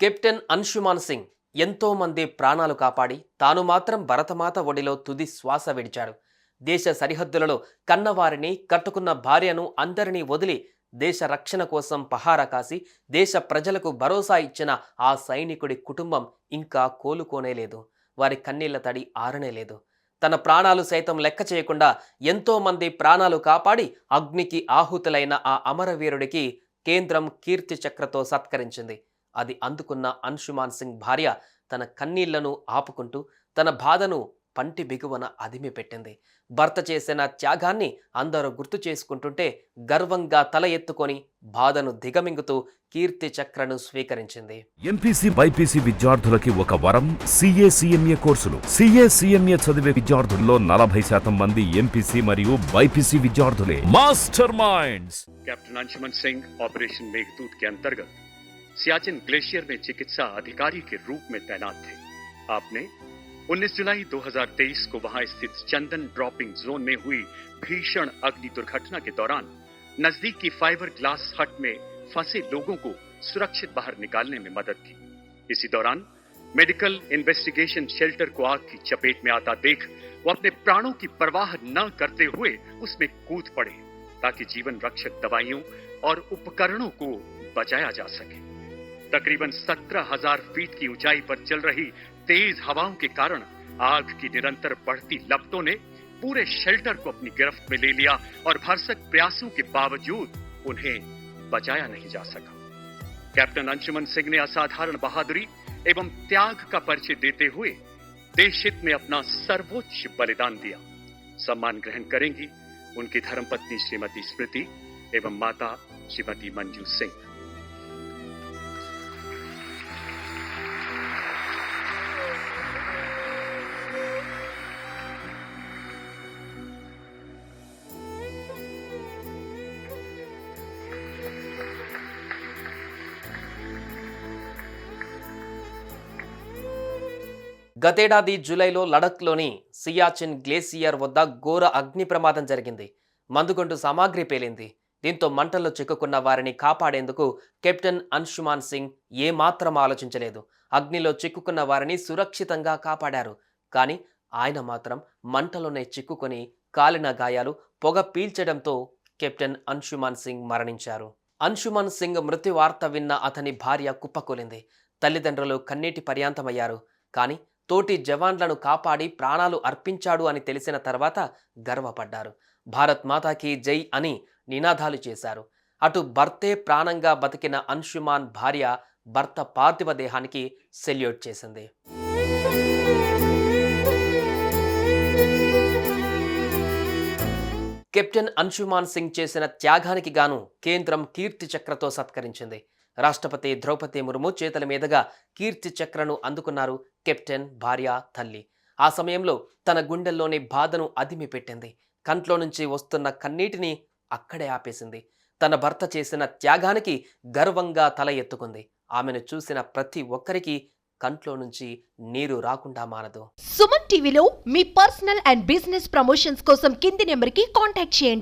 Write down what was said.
Captain Anshuman Singh ఎంతోమంది ప్రాణాలు కాపాడి తాను మాత్రం భరతమాత ఒడిలో తుది శ్వాస విడిచాడు. దేశ సరిహద్దులలో కన్నవారిని కట్టుకున్న భార్యను అందరినీ వదిలి దేశ రక్షణ కోసం పహారా కాసి దేశ ప్రజలకు భరోసా ఇచ్చిన ఆ సైనికుడి కుటుంబం ఇంకా కోలుకోనే లేదు వారి కన్నీళ్ళ తడి ఆరనే లేదు తన ప్రాణాలు సైతం లెక్క చేయకుండా ఎంతోమంది ప్రాణాలు కాపాడి అగ్నికి ఆహుతులైన ఆ అమరవీరుడికి కేంద్రం కీర్తి చక్రతో సత్కరించింది. అది అందుకున్న అన్షుమాన్ సింగ్ భార్య తన కన్నీళ్ళను ఆపుకుంటూ తన బాధను పంటి బిగువన అదిమి పెట్టింది. భర్త చేసిన త్యాగాన్ని అందరూ గుర్తు చేసుకుంటుంటే గర్వంగా తల ఎత్తుకొని బాధను దిగమింగుతూ కీర్తి చక్రను స్వీకరించింది. ఎంపీసీ బైపీసీ విద్యార్థులకి ఒక వరం సిఏసిఎంఏ కోర్సులు. సిఏసిఎంఏ చదివే విద్యార్థుల్లో నలభై శాతం మంది ఎంపీసీ మరియు బైపీసీ విద్యార్థులే. Master minds captain Anshuman Singh operation Meghdoot Siachen glacier में चिकित्सा अधिकारी के रूप में तैनात थे। आपने 19 जुलाई 2023 को वहाँ स्थित चंदन ड्रॉपिंग जोन में हुई भीषण अग्नि दुर्घटना के दौरान नज़दीक की फाइबर ग्लास हट में फंसे लोगों को सुरक्षित बाहर निकालने में मदद की। इसी दौरान मेडिकल इन्वेस्टिगेशन शेल्टर को आग की चपेट में आता देख वो अपने प्राणों की परवाह न करते हुए उसमें कूद पड़े ताकि जीवन रक्षक दवाइयों और उपकरणों को बचाया जा सके। तकरीबन सत्रह हज़ार फीट की ऊंचाई पर चल रही तेज हवाओं के कारण आग की निरंतर बढ़ती लपटों ने पूरे शेल्टर को अपनी गिरफ्त में ले लिया और भरसक प्रयासों के बावजूद उन्हें बचाया नहीं जा सका। कैप्टन अंशुमन सिंह ने असाधारण बहादुरी एवं त्याग का परिचय देते हुए देश हित में अपना सर्वोच्च बलिदान दिया। सम्मान ग्रहण करेंगी उनकी धर्मपत्नी श्रीमती स्मृति एवं माता श्रीमती मंजू सिंह। గతేడాది జూలైలో లడఖ్లోని సియాచిన్ గ్లేసియర్ వద్ద ఘోర అగ్ని ప్రమాదం జరిగింది. మందుగొండు సామాగ్రి పేలింది. దీంతో మంటల్లో చిక్కుకున్న వారిని కాపాడేందుకు కెప్టెన్ అన్షుమాన్ సింగ్ ఏమాత్రం ఆలోచించలేదు. అగ్నిలో చిక్కుకున్న వారిని సురక్షితంగా కాపాడారు. కానీ ఆయన మాత్రం మంటలోనే చిక్కుకొని కాలిన గాయాలు పొగ పీల్చడంతో కెప్టెన్ అన్షుమాన్ సింగ్ మరణించారు. అన్షుమాన్ సింగ్ మృతి వార్త విన్న అతని భార్య కుప్పకూలింది. తల్లిదండ్రులు కన్నీటి పర్యాంతమయ్యారు. కానీ తోటి జవాన్లను కాపాడి ప్రాణాలు అర్పించాడు అని తెలిసిన తర్వాత గర్వపడ్డారు. భారత్ మాతాకి జై అని నినాదాలు చేశారు. అటు భర్తే ప్రాణంగా బతికిన అన్షుమాన్ భార్య భర్త పార్థివ దేహానికి సెల్యూట్ చేసింది. కెప్టెన్ అన్షుమాన్ సింగ్ చేసిన త్యాగానికి గాను కేంద్రం కీర్తి చక్రతో సత్కరించింది. రాష్ట్రపతి ద్రౌపది ముర్ము చేతుల మీదుగా కీర్తి చక్రను అందుకున్నారు కెప్టెన్ భార్య తల్లి. ఆ సమయంలో తన గుండెల్లోని బాధను అదిమిపెట్టింది కంట్లో నుంచి వస్తున్న కన్నీటిని అక్కడే ఆపేసింది. తన భర్త చేసిన త్యాగానికి గర్వంగా తల ఎత్తుకుంది. ఆమెను చూసిన ప్రతి ఒక్కరికి కంట్లో నుంచి నీరు రాకుండా మానదు. సుమన్ టీవీలో మీ పర్సనల్ అండ్ బిజినెస్ ప్రమోషన్స్ కోసం కింది నెంబర్కి కాంటాక్ట్ చేయండి.